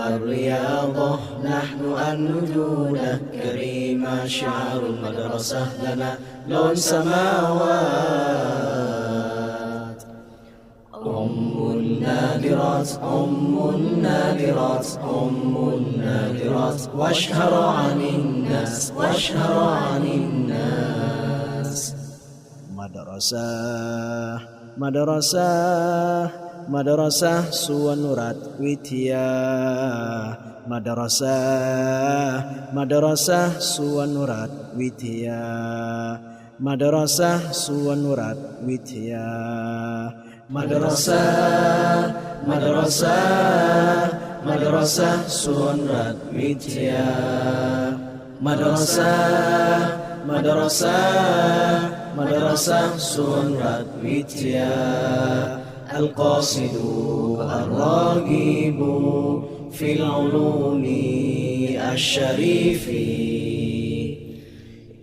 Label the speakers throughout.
Speaker 1: الرياضة نحن النجود كريمة شعار المدرسة لنا لون سماوات. أم النادرات أم النادرات أم النادرات واشهر عن الناس واشهر عن الناس. Madrasah Madrasah Madrasah Suwanurat Widya. Madrasah Madrasah Suwanurat Widya. Madrasah Suwanurat Widya. Madrasah Madrasah Madrasah Suwanurat Widya. Madrasah Madrasah Madrasah Sunrat Widya القاصد الراغب في العلوم الشريف.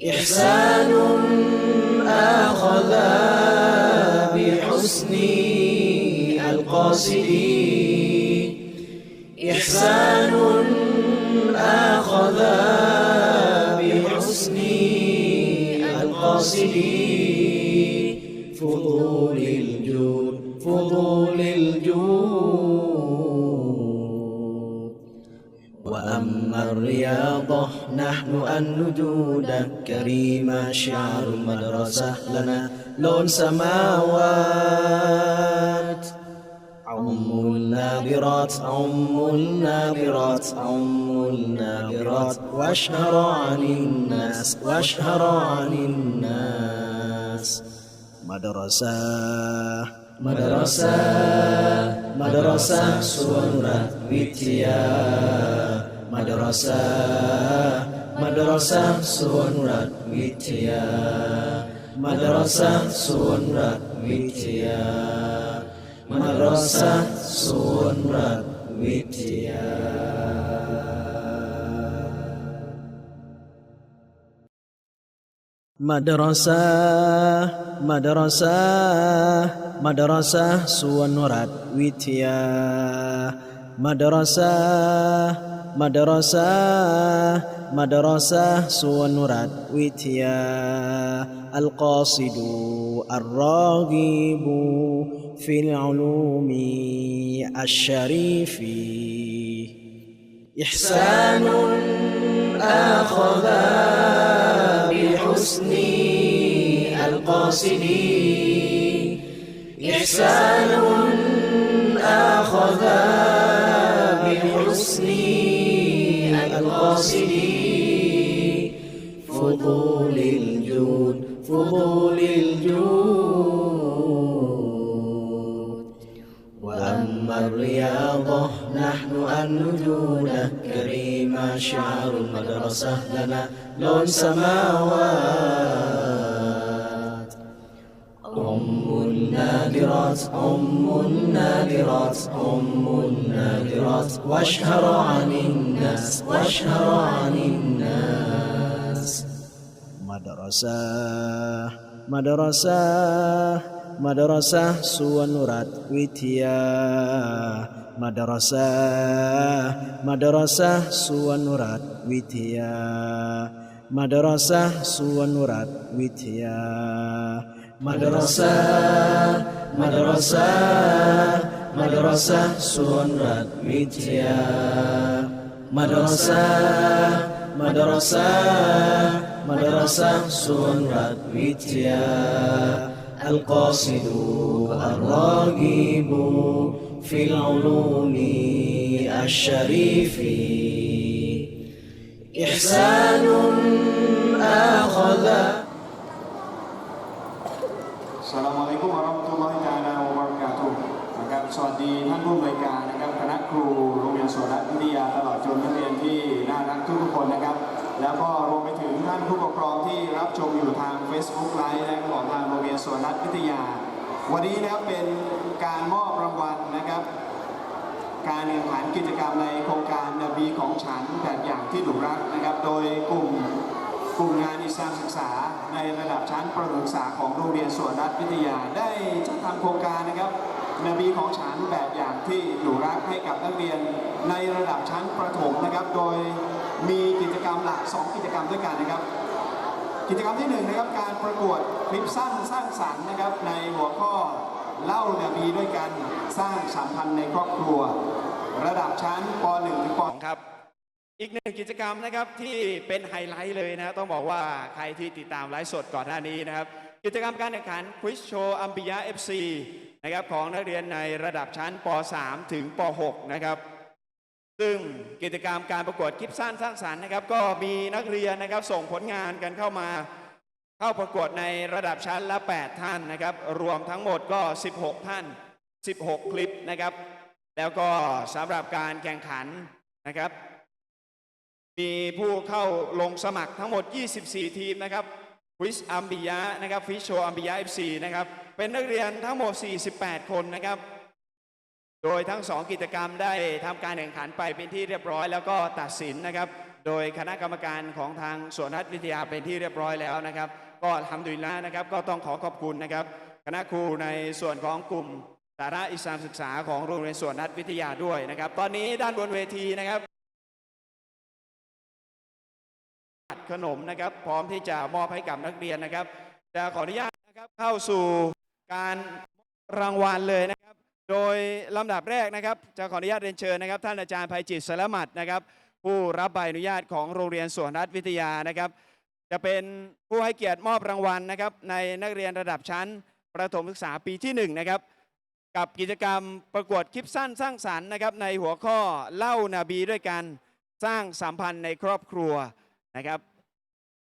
Speaker 1: إحسان أخذ بحسن القاصد. إحسان أخذ بحسن القاصد. فضول فضول الجود. وأما الرياضة نحن النجود كريمة شعار المدرسة لنا لون سماوات. عم النابرات عم النابرات عم النابرات. واشهر عن الناس واشهر عن الناس. مدرسة. Madrasah Madrasah Sunurat Widya. Madrasah Madrasah Sunurat Widya. Madrasah Sunurat Widya. Madrasah Sunurat Widya. Madrasah, madrasah, madrasah Suwanurat Witya. Madrasah, madrasah, madrasah Suwanurat Witya. Al-Qasidu, Ar-Raghibu, Fil Ulumi, Al-Sharifi. إحسان أخذ بحسن القاصد. إحسان أخذ بحسن القاصد. فضول الجود فضول الجود. الرياضة نحن النجود كريمة شعار المدرسة لنا لون سماوات. أم النادرات أم النادرات أم النادرات واشهر عن الناس واشهر عن الناس. مدرسة مدرسة. Madrasah Suwanurat Widya. Madrasah Madrasah Suwanurat Widya. Madrasah Suwanurat Widya. Madrasah Madrasah Madrasah Suwanurat Widya. Madrasah Madrasah Madrasah Suwanurat Widya القاصد الراغب في العلوم الشريف إحسان أخذ
Speaker 2: สลามอะลัยกุมวะเราะห์มะตุลลอฮิตะอาลาwa barakatuh นะครับสวัสดีท่านผู้อำนวยการนะครับคณะครูโรงเรียนสวนวิทยาตลอดจนนักเรียนที่น่ารักทุกๆคนนะครับ แล้วก็รวมไปถึงท่านผู้ปกครองที่รับชมอยู่ทาง Facebook Live และของทางโรงเรียนสวนวิทยา วันนี้นะครับเป็นการมอบรางวัลนะครับ การแข่งขันกิจกรรมในโครงการนบีของฉันแบบอย่างที่หนูรักนะครับ โดยกลุ่มกลุ่มงานอิสลามศึกษาในระดับชั้นประถมศึกษาของโรงเรียนสวนรัฐวิทยา ได้จัดทำโครงการนะครับ
Speaker 3: นบีของฉันแบบอย่างที่หนูรักให้กับนักเรียนในระดับชั้นประถมนะครับ โดย มีกิจกรรมหลัก 2 กิจกรรมด้วยกันนะครับ กิจกรรมที่หนึ่งนะครับการประกวดคลิปสั้นสร้างสรรค์นะครับ ในหัวข้อเล่านบีด้วยกันสร้างสัมพันธ์ในครอบครัว ระดับชั้นป .1 ถึงป
Speaker 2: ของครับอีกหนึ่งกิจกรรมนะครับที่เป็นไฮไลท์เลยนะต้องบอกว่าใครที่ติดตามไลฟ์สดก่อนหน้านี้นะครับ กิจกรรมการแข่งขันควิสโชว์อัมปิยะ FC นะครับของนักเรียนในระดับชั้นป .3 ถึงป .6 นะครับ ซึ่งกิจกรรมการประกวดคลิปสั้นสร้างสรรค์นะครับ ก็มีนักเรียนนะครับส่งผลงานกันเข้ามาเข้าประกวดในระดับชั้นละ 8 ท่านนะครับ รวมทั้งหมดก็ 16 ท่าน 16 คลิปนะครับ แล้วก็สำหรับการแข่งขันนะครับ มีผู้เข้าลงสมัครทั้งหมด 24 ทีมนะครับฟิชอัมบิยะนะครับฟิชโชอัมบิยะ FC นะครับ เป็นนักเรียนทั้งหมด 48 คนนะครับ โดยทั้ง2กิจกรรมได้ทำการแข่งขันไปเป็นที่เรียบร้อย แล้วก็ตัดสินนะครับ โดยคณะกรรมการของทางสวนนัดวิทยาเป็นที่เรียบร้อยแล้วนะครับ ก็ทำดุลลละนะครับ ก็ต้องขอขอบคุณนะครับ คณะครูในส่วนของกลุ่มสาระอิสลามศึกษาของโรงเรียนสวนนัดวิทยาด้วยนะครับ ตอนนี้ด้านบนเวทีนะครับขนมนะครับ พร้อมที่จะมอบให้กับนักเรียนนะครับจะขออนุญาตนะครับเข้าสู่การรางวัลเลยนะ โดยลำดับแรกนะครับจะขออนุญาตเรียนเชิญนะครับ ท่านอาจารย์ภัยจิตสลมัดนะครับ ผู้รับใบอนุญาตของโรงเรียนสวนรัฐวิทยานะครับ จะเป็นผู้ให้เกียรติมอบรางวัลนะครับ ในนักเรียนระดับชั้นประถมศึกษาปีที่หนึ่งนะครับกับกิจกรรมประกวดคลิปสั้นสร้างสรรค์นะครับ ในหัวข้อเล่านาบีด้วยกันสร้างสัมพันธ์ในครอบครัวนะครับ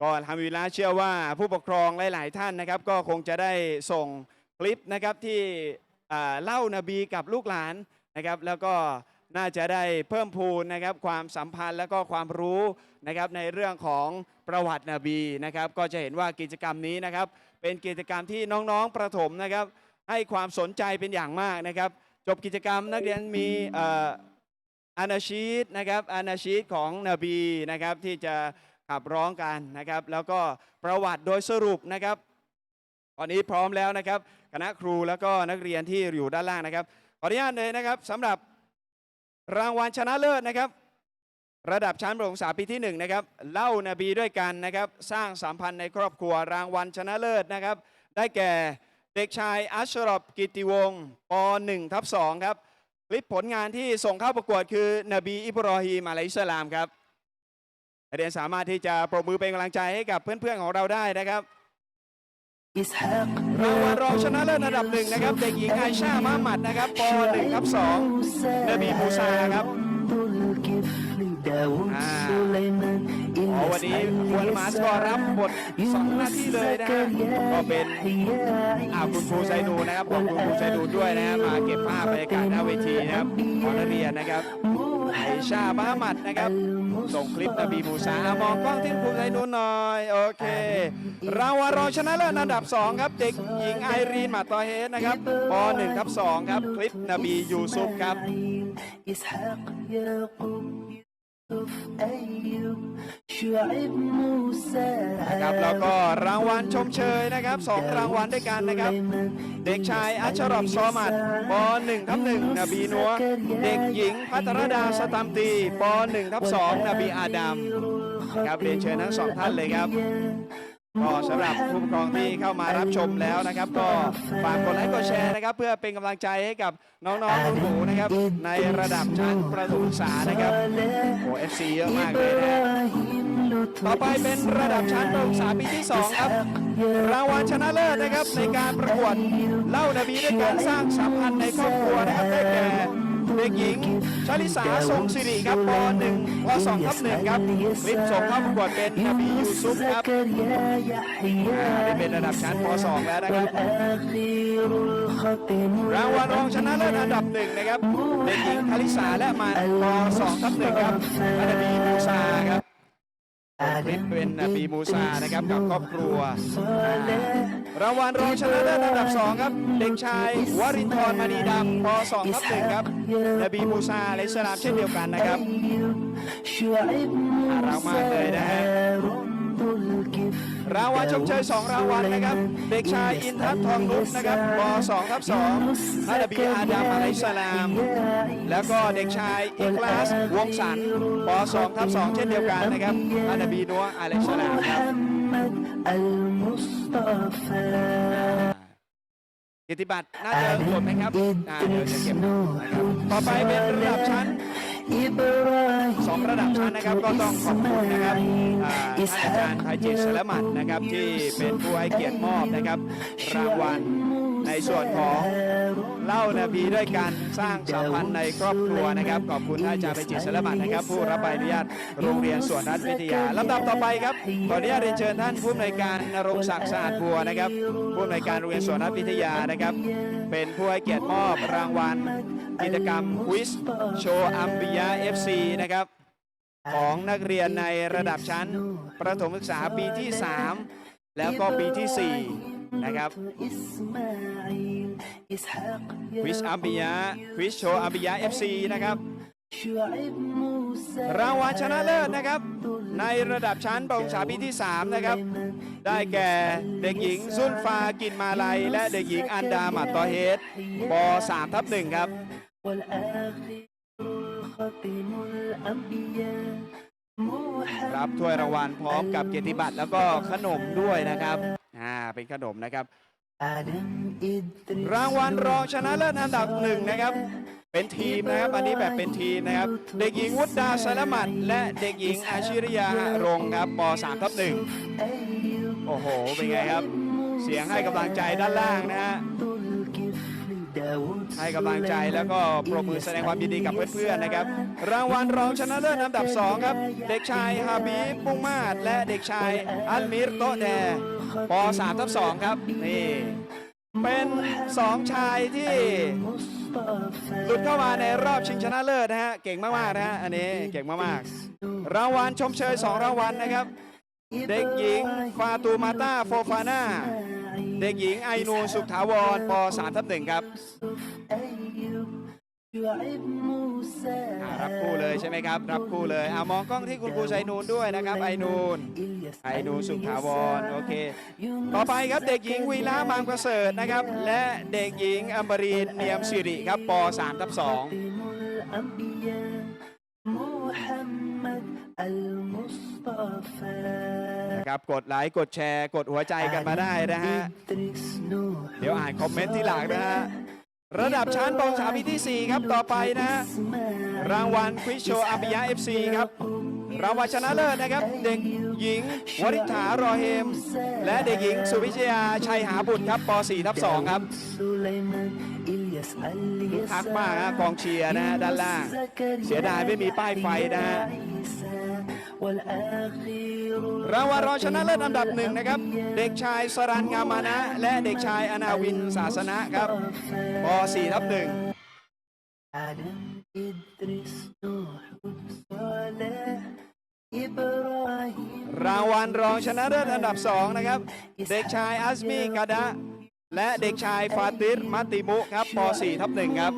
Speaker 2: ก็ทำวิลาเชื่อว่าผู้ปกครองหลาย ๆ ท่านนะครับ ก็คงจะได้ส่งคลิปนะครับที่ เล่านบีกับลูกหลานนะครับ แล้วก็น่าจะได้เพิ่มพูนนะครับความสัมพันธ์แล้วก็ความรู้นะครับในเรื่องของประวัตินบีนะครับ ก็จะเห็นว่ากิจกรรมนี้นะครับ เป็นกิจกรรมที่น้องๆประถมนะครับ ให้ความสนใจเป็นอย่างมากนะครับ จบกิจกรรมนักเรียนมีเอ่ออานาชีตนะครับอานาชีตของนบีนะครับที่จะขับร้องกันนะครับ แล้วก็ประวัติโดยสรุปนะครับ ตอนนี้พร้อมแล้วนะครับ คณะครูแล้วก็นักเรียนที่อยู่ด้านล่างนะครับ ขออนุญาตเลยนะครับสำหรับรางวัลชนะเลิศนะครับ ระดับชั้นประถมศึกษาปีที่1นะครับเล่านบีด้วยกันนะครับ สร้างสัมพันธ์ในครอบครัวรางวัลชนะเลิศนะครับ ได้แก่เด็กชายอัชรบกิติวงศ์ป .1 ทับ2ครับคลิปผลงานที่ส่งเข้าประกวดคือนบีอิบรอฮีมาะลัยสลามครับนักเรียนสามารถที่จะปรบมือเป็นกำลังใจให้กับเพื่อนๆของเราได้นะครับ รางวัลรองชนะเลิศอันดับหนึ่งนะครับ เด็กหญิงไอชามาหมัดนะครับป .1 ทับ2นบีมูซาครับ อ๋อวันนี้ควรมาสก็รับบทสองหน้าที่เลยนะฮะก็เป็นอ่าคุณครูไซดูนะครับขอบคุณครูไซดูด้วยนะฮะมาเก็บภาพบรรยากาศหน้าเวทีนะครับของนักเรียนนะครับไอชาบามัดนะครับ ส่งคลิปนบีมูซามองกล้องที่คุณไซนูนหน่อยโอเครางวัลรองชนะเลิศอันดับ 2 ครับ เด็กหญิงไอรีนหมาตอเฮดนะครับป .1 ทับ2ครับ คลิปนบียูซุฟครับ นะครับแล้วก็รางวัลชมเชยนะครับสองรางวัลด้วยกันนะครับ เด็กชายอัชรอบซอมัดป .1 ทับ1นบีนัวเด็กหญิงพัทรดาสตัมตีป .1 ทับ2นบีอาดัมครับเรียนเชิญทั้งสองท่านเลยครับ ก็สำหรับผู้ปกครองที่เข้ามารับชมแล้วนะครับ ก็ฝากกดไลค์กดแชร์นะครับ เพื่อเป็นกำลังใจให้กับน้องๆหนูนะครับ ในระดับชั้นประถมศึกษานะครับโอ้เอฟซีเยอะมากเลยนะฮะต่อไปเป็นระดับชั้นประถมศึกษาปีที่ 2 ครับ รางวัลชนะเลิศนะครับในการประกวดเล่านบีด้วยการสร้างสัมพันธ์ในครอบครัวนะครับได้แก่ เด็กหญิงชลิสาทรงสิริครับป .1 ป .2 ทับ1ครับคลิปส่งเข้าประกวดเป็นนบียูซุฟครับ
Speaker 4: ได้
Speaker 2: เป็นระดับชั้นป .2 แล้วนะครับรางวัลรองชนะเลิศอันดับหนึ่งนะครับเด็กหญิงชลิสาและมาป .2 ทับ1ครับนบีมูซาครับ คลิปเป็นนบีมูซานะครับกับครอบครัวรางวัลรองชนะเลิศอันดับสองครับ เด็กชายวรินทร์มณีดำป2ครับตึงครับนบีมูซาและสนามเช่นเดียวกันนะครับเรามาเลยนะฮะ
Speaker 4: รางวัลชมเชย2รางวัลนะครับ เด็กชายอินทัศน์ทองนุชนะครับป2รับ2อาดบีอาดามอะลัสลาม แล้วก็เด็กชายอีคลาสวงสันป2รับ2เช่นเดียวกันนะครับอาดบีนัวอะลัสลามกิติบัตรน่าจะหมดไหมครับเดี๋ยวจะเก็บต่อไปเป็นระดับชั้น สองระดับชั้นนะครับก็ต้องขอบคุณนะครับอ่าท่านอาจารย์ไทยจิตสละหมัดนะครับที่เป็นผู้ให้เกียรติมอบนะครับรางวัลในส่วนของเล่านบีด้วยการสร้างสัมพันธ์ในครอบครัวนะครับ ขอบคุณท่านอาจารย์ไทยจิตสละหมัดนะครับ ผู้รับใบอนุญาตโรงเรียนสวนรัฐวิทยาลำดับต่อไปครับขออนุญาตเรียนเชิญท่านผู้อำนวยการนรงศักดิ์สะอาดบัวนะครับผู้อำนวยการโรงเรียนสวนรัฐวิทยานะครับ เป็นผู้ให้เกียรติมอบรางวัล กิจกรรมควิสโชว์อัมบิยา FC นะครับ ของนักเรียนในระดับชั้น ประถมศึกษาปีที่ 3 แล้วก็ปีที่ 4 นะครับควิสอัมบิยาควิสโชว์อัมบิยา FC นะครับ รางวัลชนะเลิศนะครับ ในระดับชั้นประถมศึกษาปีที่ 3 นะครับ ได้แก่เด็กหญิงซุนฟากินมาลัย และเด็กหญิงอันดามัตตอเฮดป3ทับ1ครับ รับถ้วยรางวัลพร้อมกับเกียรติบัตรแล้วก็ขนมด้วยนะครับ อ่า เป็นขนมนะครับ รางวัลรองชนะเลิศอันดับหนึ่งนะครับ เป็นทีมนะครับอันนี้แบบเป็นทีมนะครับ เด็กหญิงวุฒดาสารมัดและเด็กหญิงอาชิริยาหะรงค์ครับป .3 ทับหนึ่งโอ้โห เป็นไงครับ เสียงให้กำลังใจด้านล่างนะฮะให้กำลังใจแล้วก็ปรบมือแสดงความยินดีกับเพื่อนๆนะครับ รางวัลรองชนะเลิศอันดับ 2 ครับ เด็กชายฮาบีบปุ้งมาศและเด็กชายอัลมิรโตแด ป .3 ทับ2ครับ นี่ เป็น2ชายที่หลุดเข้ามาในรอบชิงชนะเลิศนะฮะ เก่งมากๆนะฮะ อันนี้เก่งมากๆ รางวัลชมเชย 2 รางวัลนะครับ เด็กหญิงฟาตูมาตาโฟฟาน่า เด็กหญิงไอนูสุขถาวรป .3 ทับ1ครับ อ่ารับคู่เลยใช่ไหมครับ รับคู่เลยเอามองกล้องที่คุณครูไซนูนด้วยนะครับ ไอนูนไอนูนสุขถาวรโอเค ต่อไปครับเด็กหญิงวีลาบางประเสริฐนะครับ และเด็กหญิงอัมบรีนเนียมสิริครับป .3 ทับ2นะครับกดไลค์กดแชร์ กดหัวใจกันมาได้นะฮะ เดี๋ยวอ่านคอมเมนต์ที่หลังนะฮะ ระดับชั้นปองสาปีที่ 4 ครับต่อไปนะรางวัลควิชโชอาบิยะ FC ครับรางวัลชนะเลิศนะครับ เด็กหญิงวริษฐารอเฮม และเด็กหญิงสุวิชยาชัยหาบุตรครับป .4 ทับ2ครับคึกคักมากฮะกองเชียร์นะฮะด้านล่าง เสียดายไม่มีป้ายไฟนะฮะ รางวัลรองชนะเลิศอันดับหนึ่งนะครับ เด็กชายสรันงามานะ และเด็กชายอนาวินศาสนะครับป .4 ทับ
Speaker 1: หนึ่ง
Speaker 4: รางวัลรองชนะเลิศอันดับสองนะครับ เด็กชายอัสมีกาดะ และเด็กชายฟาติสมัติมุครับป .4 ทับหนึ่งครับ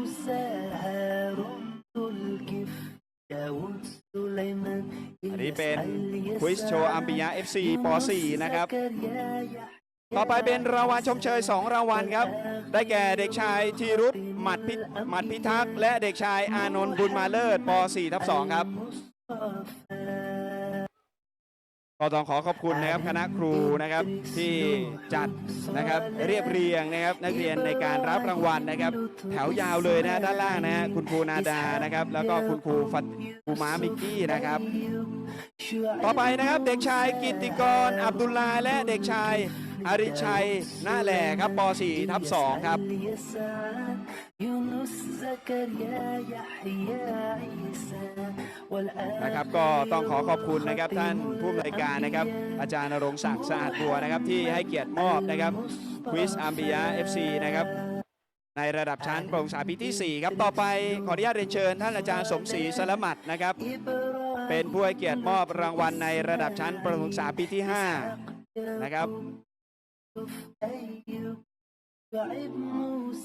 Speaker 4: อันนี้เป็นควิสโชว์อัมปิยะซีปอสี่นะครับ ต่อไปเป็นรางวัลชมเชย 2 รางวัลครับ ได้แก่เด็กชายธีรุธหมัดพิมัดพิทักษ์และเด็กชายอานนท์บุญมาเลิศปอสี่ทับสองครับ ก็ต้องขอขอบคุณนะครับคณะครูนะครับที่จัดนะครับเรียบเรียงนะครับนักเรียนในการรับรางวัลนะครับ แถวยาวเลยนะด้านล่างนะฮะคุณครูนาดานะครับ แล้วก็คุณครูฟัตครูม้ามิกกี้นะครับ ต่อไปนะครับเด็กชายกิตติกร อับดุลลาและเด็กชายอาริชัยหน้าแหล่ครับป .4 ทับ2ครับ
Speaker 1: يونس زكريا يحيى عيسى والآن
Speaker 4: นะครับ ก็ต้องขอขอบคุณนะครับท่านผู้อำนวยการนะครับ อาจารย์นรงศักดิ์สะอาดบัวนะครับ ที่ให้เกียรติมอบนะครับควิสอัมบิยา FC นะครับในระดับชั้นประถมศึกษาปีที่ 4 ครับ ต่อไปขออนุญาตเรียนเชิญท่านอาจารย์สมศรีสละหมัดนะครับ เป็นผู้ให้เกียรติมอบรางวัลในระดับชั้นประถมศึกษาปีที่ 5 นะครับ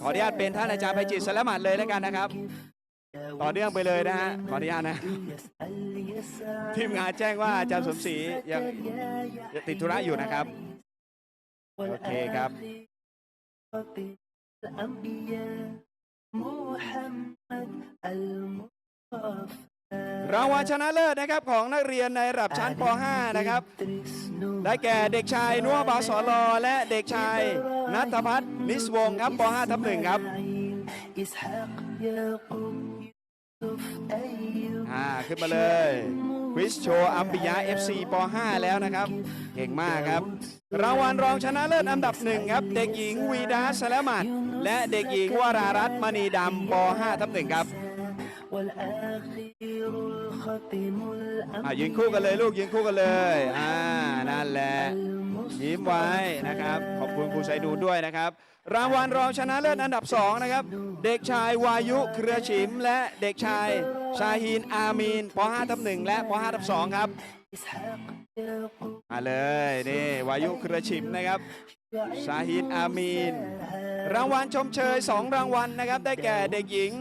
Speaker 4: ขออนุญาตเป็นท่านอาจารย์ไพจิตรสละหมัดเลยแล้วกันนะครับ ต่อเนื่องไปเลยนะฮะขออนุญาตนะ
Speaker 1: يسأل يسعى
Speaker 4: ทีมงานแจ้งว่าอาจารย์สมศรียัง
Speaker 1: زكريا
Speaker 4: ติดธุระอยู่นะครับ
Speaker 1: والآخر
Speaker 4: โอเคครับ
Speaker 1: خطيب الأنبياء محمد المصطفى
Speaker 4: รางวัลชนะเลิศนะครับของนักเรียนในระดับชั้นป .5 นะครับ ได้แก่เด็กชายนัวบาสอลอและเด็กชายนัทพัฒน์นิสวงศ์ครับป .5 ทับหนึ่งครับ
Speaker 1: إسحاق يعقوب يوسف أيوب ่า
Speaker 4: ขึ้นมาเลยควิสโชอัมปิยาเอฟซีป .5 แล้วนะครับ เก่งมากครับ รางวัลรองชนะเลิศอันดับหนึ่งครับ เด็กหญิงวีดาสแลมัดและเด็กหญิงวารารัตน์มณีดำป .5 ทับหนึ่งครับ อะยิงคู่กันเลยลูกยิงคู่กันเลยอ่านั่นแหละยิ้มไว้นะครับ ขอบคุณครูชัยดูด้วยนะครับ รางวัลรองชนะเลิศอันดับ 2 นะครับ เด็กชายวายุเครือฉิม และเด็กชายชาฮีนอามีนป .5 ทับหนึ่งและป .5 ทับ2ครับ มาเลยนี่วายุครชิมนะครับซาฮิดอามีน รางวัลชมเชย 2 รางวัลนะครับ ได้แก่เด็กหญิง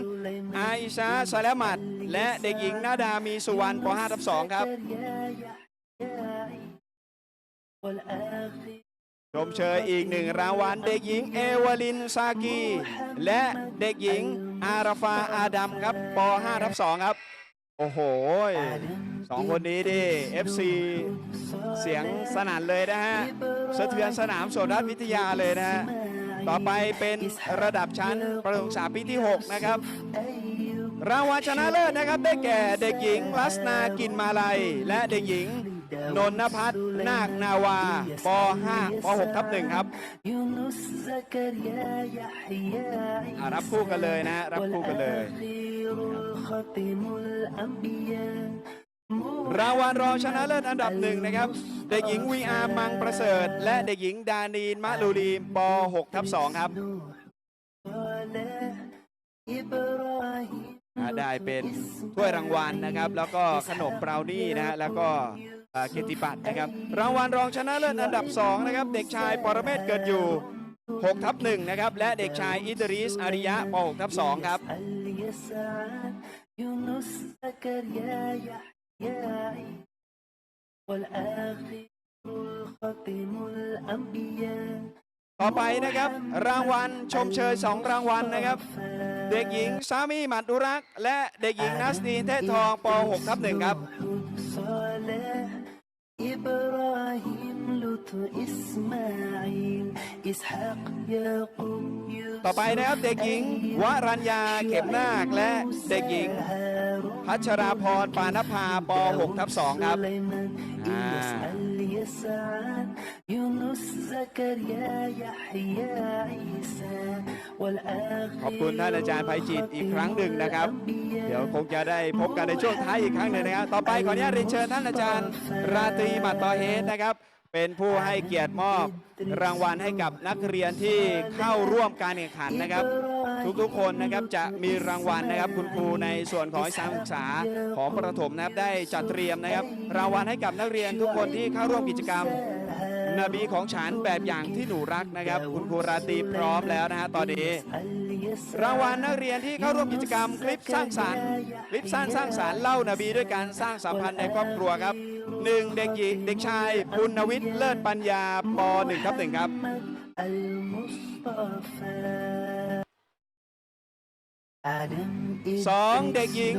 Speaker 4: ไอซาซาสลมัด และเด็กหญิงนาดามีสุวรรณป .5 ทับ2ครับ ชมเชยอีกหนึ่งรางวัล เด็กหญิงเอวลินซากี และเด็กหญิงอาราฟาอาดัมครับป .5 ทับ2ครับ โอ้โหสองคนนี้ดิ FC เสียงสนั่นเลยนะฮะ สะเทือนสนามโสดวิทยาเลยนะฮะ ต่อไปเป็นระดับชั้นประถมศึกษาปีที่ 6 นะครับ รางวัลชนะเลิศนะครับได้แก่เด็กหญิงลัสนากินมาลัย และเด็กหญิง นนพัฒน์นาคนาวาป .5 ป .6 ทับหนึ่งครับรับคู่กันเลยนะรับคู่กันเลยรางวัลรองชนะเลิศอันดับหนึ่งนะครับ เด็กหญิงวีอาร์มังประเสริฐ และเด็กหญิงดานีนมะลูรีป .6 ทับ2ครับได้เป็นถ้วยรางวัลนะครับ แล้วก็ขนมเปราดีนะแล้วก็ เกียรติปัตย์นะครับ รางวัลรองชนะเลิศอันดับ 2 นะครับ เด็กชายปรเมศเกิดอยู่6ทับหนึ่งนะครับ และเด็กชายอิตริสอาริยะป6ทับสองครับ ต่อไปนะครับ รางวัลชมเชย 2 รางวัลนะครับ เด็กหญิงซามีมัดุรัก และเด็กหญิงนัสนีเทศทองป6ทับหนึ่งครับ
Speaker 1: صالح İbrahim. لوط إسماعيل إسحاق يعقوب يوسف
Speaker 4: ต่อไปนะครับเด็กหญิงวรัญญาเข็มนาค และเด็กหญิง
Speaker 1: هارون
Speaker 4: พัชราพรปานภาป .6 ทับ2ครับ
Speaker 1: سليمان
Speaker 4: آه.
Speaker 1: يسأل يسعى يونس زكريا يحيى عيسى والآخر
Speaker 4: ขอบคุณท่านอาจารย์ไพจิตรอีกครั้งหนึ่งนะครับ เดี๋ยวคงจะได้พบกันในช่วงท้ายอีกครั้งหนึ่งนะครับ ต่อไปขออนุญาตเรียนเชิญท่านอาจารย์ ราตรีมัตตอเฮดนะครับ เป็นผู้ให้เกียรติมอบรางวัลให้กับนักเรียนที่เข้าร่วมการแข่งขันนะครับ ทุกๆคนนะครับจะมีรางวัลนะครับ คุณครูในส่วนของการศึกษาของประถมนะครับได้จัดเตรียมนะครับ รางวัลให้กับนักเรียนทุกคนที่เข้าร่วมกิจกรรมนบีของฉันแบบอย่างที่หนูรักนะครับ คุณครูราตีพร้อมแล้วนะฮะตอนนี้ รางวัลนักเรียนที่เข้าร่วมกิจกรรมคลิปสร้างสรรค์คลิปสร้างสร้างสรรค์เล่านบีด้วยการสร้างสัมพันธ์ในครอบครัวครับหนึ่งเด็กหญิงเด็กชายปุณวิทย์เลิศปัญญาป .1 ครับหนึ่งครับสองเด็กหญิง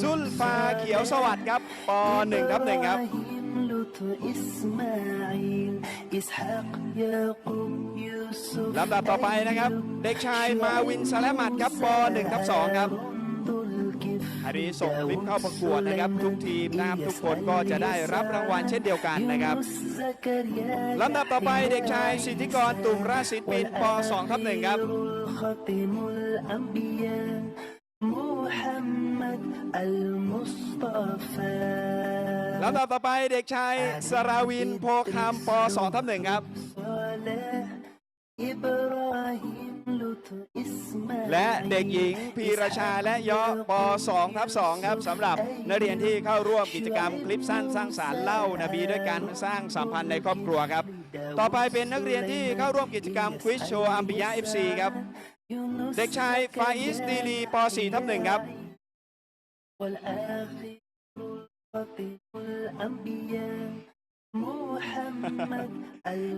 Speaker 4: ซุลฟาเขียวสวัสดิ์ครับป .1 ครับหนึ่งครับ
Speaker 1: لوط إسماعيل إسحاق يعقوب يوسف
Speaker 4: ลำดับต่อไปนะครับ เด็กชายมาวินสลามัดครับป .1 ทับ2ครับ
Speaker 1: ذو الكفل
Speaker 4: อันนี้ส่งคลิปเข้าประกวดนะครับ ทุกทีมนะครับทุกคนก็จะได้รับรางวัลเช่นเดียวกันนะครับ
Speaker 1: يونس زكريا
Speaker 4: ลำดับต่อไปเด็กชายสิทธิกรตุ่มราชศิลปินป .2 ทับ1ครับ
Speaker 1: ختم الأنبياء محمد المصطفى
Speaker 4: ลำดับต่อไปเด็กชายสราวินโพคำปสองทับหนึ่งครับ และเด็กหญิงพีรชาและยอปสองทับสองครับสำหรับนักเรียนที่เข้าร่วมกิจกรรมคลิปสั้นสร้างสารเล่านบีด้วยการสร้างสัมพันธ์ในครอบครัวครับ ต่อไปเป็นนักเรียนที่เข้าร่วมกิจกรรมควิชโชว์อัมบิยะเอฟซีครับ เด็กชายฟาอิสตีลีปสี่ทับหนึ่งครับ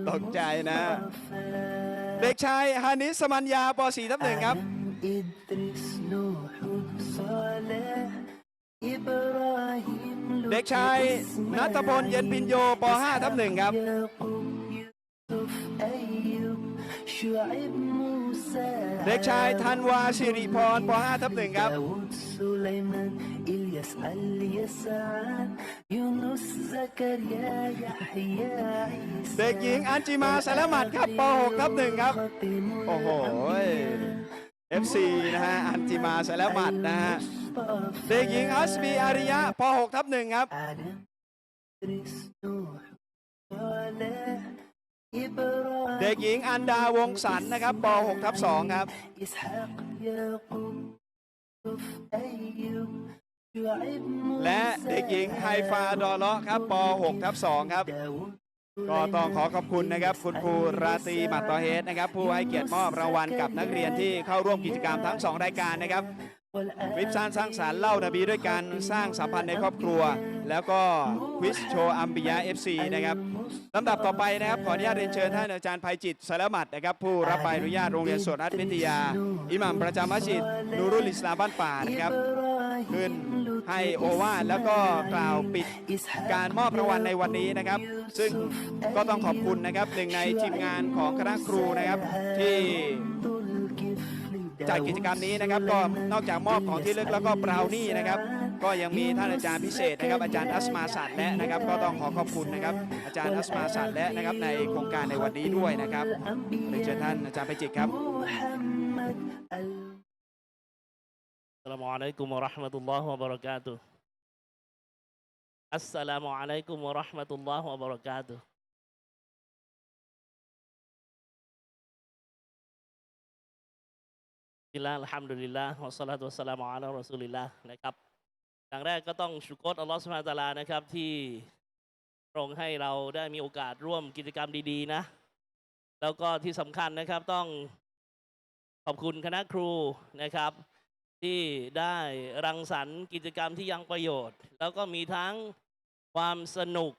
Speaker 4: ตกใจนะ เด็กชายฮานิสมัญญาป .4 ทับหนึ่งครับ เด็กชายนัทพลเย็นปิญโยป .5 ทับหนึ่งครับ เด็กชายธันวาสิริพรป .5 ทับหนึ่งครับ
Speaker 1: داود سليمان إلياس اليسع يونس زكريا يحيى عيسى
Speaker 4: เด็กหญิงอัญจิมาสารมัดครับป .6 ทับหนึ่งครับ
Speaker 1: خاتم
Speaker 4: โอ้โห
Speaker 1: الأنبياء
Speaker 4: FC นะฮะ อัญจิมาสารมัดนะฮะ
Speaker 1: مصطفى
Speaker 4: เด็กหญิงอัสบีอาริยะป .6 ทับหนึ่งครับ เด็กหญิงอันดาวงสันนะครับป .6 ทับ2ครับ และเด็กหญิงไฮฟาดอเลาะครับป .6 ทับ2ครับ ก็ต้องขอขอบคุณนะครับ คุณครูราตีมัตตอเฮดนะครับ ผู้ให้เกียรติมอบรางวัลกับนักเรียนที่เข้าร่วมกิจกรรมทั้ง 2 รายการนะครับ วิปซานสร้างสารเล่านบีด้วยการสร้างสัมพันธ์ในครอบครัว แล้วก็ควิสโชว์อัมบิยา FC นะครับลำดับต่อไปนะครับขออนุญาตเรียนเชิญท่านอาจารย์ภัยจิตสารมัดนะครับผู้รับใบอนุญาตโรงเรียนสวนอัตวิทยา อิหมัมประจำมัสยิดนูรุลิสลาบ้านป่านะครับขึ้นให้โอวาทแล้วก็กล่าวปิดการมอบรางวัลในวันนี้นะครับ ซึ่งก็ต้องขอบคุณนะครับหนึ่งในทีมงานของคณะครูนะครับที่ จากกิจกรรมนี้นะครับ ก็นอกจากมอบของที่ลึกแล้วก็บราวนี่นะครับ ก็ยังมีท่านอาจารย์พิเศษนะครับ อาจารย์อัสมาสัตและนะครับ ก็ต้องขอขอบคุณนะครับ อาจารย์อัสมาสัตและนะครับในโครงการในวันนี้ด้วยนะครับเรียนเชิญท่านอาจารย์ไปจิตครับ
Speaker 1: อัส
Speaker 5: ลามุอะลัยกุมะราะห์มะตุลลอฮ์วะบะรากาตุอัสสลามุอะลัยกุมะราะห์มะตุลลอฮ์วะบะรากาตุ อัลฮัมดุลิลลาฮ์วะสลาตุวะสลามุอะลารอซูลิลลาฮ์นะครับอย่างแรกก็ต้องชุกรอัลลอฮ์สุบฮานะตะลานะครับที่ทรงให้เราได้มีโอกาสร่วมกิจกรรมดีๆนะ แล้วก็ที่สำคัญนะครับต้องขอบคุณคณะครูนะครับ ที่ได้รังสรรค์กิจกรรมที่ยังประโยชน์ แล้วก็มีทั้งความสนุก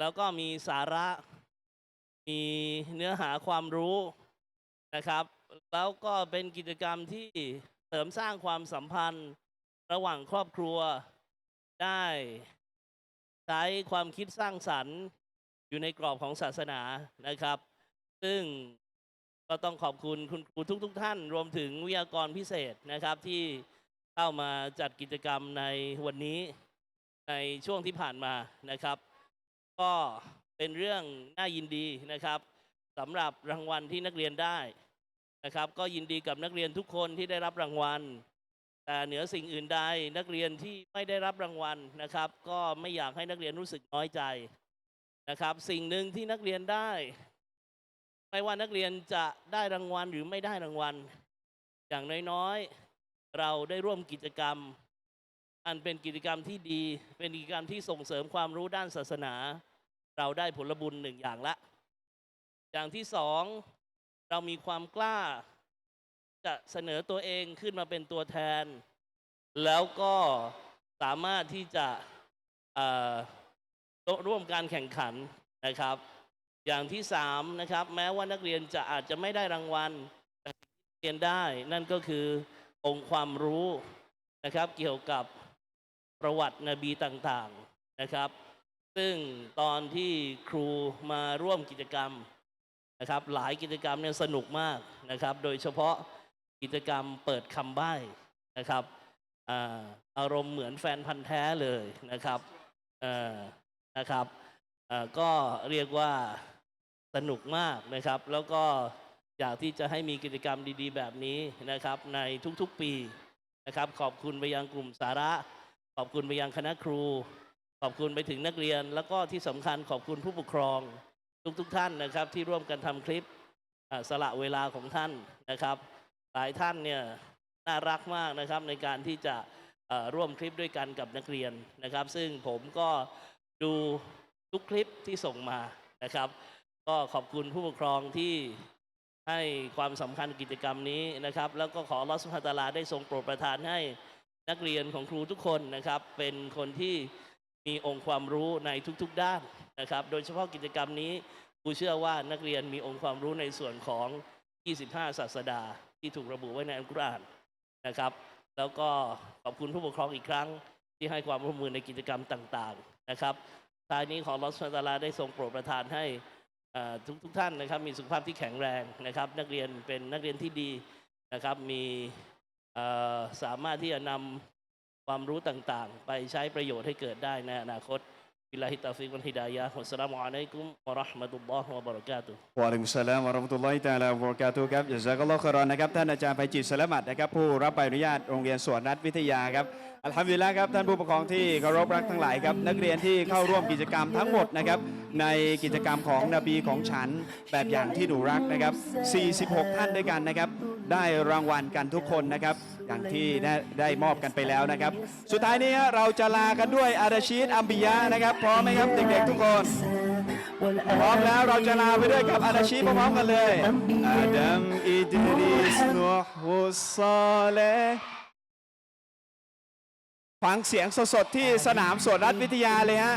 Speaker 5: แล้วก็มีสาระ มีเนื้อหาความรู้นะครับ แล้วก็เป็นกิจกรรมที่เสริมสร้างความสัมพันธ์ระหว่างครอบครัวได้ใช้ความคิดสร้างสรรค์อยู่ในกรอบของศาสนานะครับ ซึ่งก็ต้องขอบคุณคุณครูทุกๆทท่าน รวมถึงวิทยากรพิเศษนะครับที่เข้ามาจัดกิจกรรมในวันนี้ในช่วงที่ผ่านมานะครับ ก็เป็นเรื่องน่ายินดีนะครับสำหรับรางวัลที่นักเรียนได้ นะครับก็ยินดีกับนักเรียนทุกคนที่ได้รับรางวัล แต่เหนือสิ่งอื่นใดนักเรียนที่ไม่ได้รับรางวัลนะครับ ก็ไม่อยากให้นักเรียนรู้สึกน้อยใจนะครับ สิ่งหนึ่งที่นักเรียนได้ ไม่ว่านักเรียนจะได้รางวัลหรือไม่ได้รางวัล อย่างน้อยๆเราได้ร่วมกิจกรรม อันเป็นกิจกรรมที่ดี เป็นกิจกรรมที่ส่งเสริมความรู้ด้านศาสนา เราได้ผลบุญหนึ่งอย่างละ อย่างที่สอง เรามีความกล้าจะเสนอตัวเองขึ้นมาเป็นตัวแทน แล้วก็สามารถที่จะร่วมการแข่งขันนะครับ อย่างที่สามนะครับ แม้ว่านักเรียนจะอาจจะไม่ได้รางวัลแต่เรียนได้ นั่นก็คือองค์ความรู้นะครับ เกี่ยวกับประวัตินบีต่างๆนะครับ ซึ่งตอนที่ครูมาร่วมกิจกรรม นะครับหลายกิจกรรมเนี่ยสนุกมากนะครับ โดยเฉพาะกิจกรรมเปิดคำใบ้นะครับอารมณ์เหมือนแฟนพันธ์แท้เลยนะครับนะครับก็เรียกว่าสนุกมากนะครับ แล้วก็อยากที่จะให้มีกิจกรรมดีๆ แบบนี้นะครับ ในทุกๆปีนะครับ ขอบคุณไปยังกลุ่มสาระ ขอบคุณไปยังคณะครู ขอบคุณไปถึงนักเรียน แล้วก็ที่สำคัญขอบคุณผู้ปกครอง ทุกๆท่านนะครับที่ร่วมกันทำคลิปสละเวลาของท่านนะครับ หลายท่านเนี่ยน่ารักมากนะครับในการที่จะร่วมคลิปด้วยกันกับนักเรียนนะครับ ซึ่งผมก็ดูทุกคลิปที่ส่งมานะครับ ก็ขอบคุณผู้ปกครองที่ให้ความสำคัญกิจกรรมนี้นะครับ แล้วก็ขออัสุบฮานะฮูวะตาลาได้ทรงโปรดประทานให้นักเรียนของครูทุกคนนะครับ เป็นคนที่มีองค์ความรู้ในทุกๆด้าน นะครับ โดยเฉพาะกิจกรรมนี้ครูเชื่อว่านักเรียนมีองค์ความรู้ในส่วนของ 25 ศาสดา ที่ถูกระบุไว้ในอัลกุรอานนะครับ แล้วก็ขอบคุณผู้ปกครองอีกครั้ง ที่ให้ความร่วมมือในกิจกรรมต่างๆนะครับท้ายนี้ขอรอสฟาตาลาได้ทรงโปรดประทานให้ทุกทุกๆท่านนะครับมีสุขภาพที่แข็งแรงนะครับ นักเรียนเป็นนักเรียนที่ดีนะครับมีสามารถที่จะนำความรู้ต่างๆ ไปใช้ประโยชน์ให้เกิดได้ในอนาคต บิลลาฮิตตาฟิกวันฮิดายะฮ์วัสสลามุอะลัยกุมวะเราะห์มะตุลลอฮ์วะบะเราะกาตุฮ์
Speaker 4: วะอะลัยกุมสสลามวะเราะห์มะตุลลอฮิตะอาลาวะบะเราะกาตุฮ์ครับจะซากลอครอนนะครับท่านอาจารย์ไพจิตสลามัดนะครับผู้รับใบอนุญาตโรงเรียนสวนรัฐวิทยาครับอัลฮัมดุลิลละครับท่านผู้ปกครองที่เคารพรักทั้งหลายครับนักเรียนที่เข้าร่วมกิจกรรมทั้งหมดนะครับในกิจกรรมของนบีของฉันแบบอย่างที่หนูรักนะครับ 46 ท่านด้วยกันนะครับ ได้รางวัลกันทุกคนนะครับ อย่างที่ได้ได้มอบกันไปแล้วนะครับ สุดท้ายนี้เราจะลากันด้วยอาราชีดอัมบิยะนะครับ พร้อมไหมครับเด็กๆทุกคน พร้อมแล้วเราจะลาไปด้วยกับอาราชีพร้อมๆกันเลยอาดัมอิดริสนฮ์วุสซาเลฟังเสียงสดๆที่สนามสวนรัฐวิทยาเลยฮะ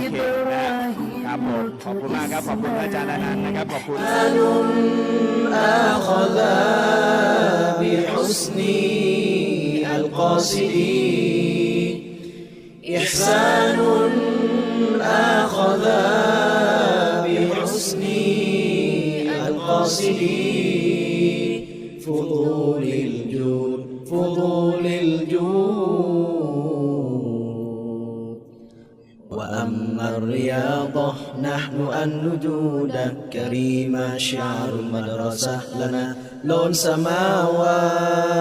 Speaker 4: โอเคนะครับผม ขอบคุณมากครับ ขอบคุณอาจารย์อนันต์นะครับ ขอบคุณ
Speaker 6: آخذ بحسن القاصد إحسان آخذ بحسن القاصد فضول الجود فضول الجود وأما الرياضة نحن النجود كريم شعر المدرسة لنا لون سماوات.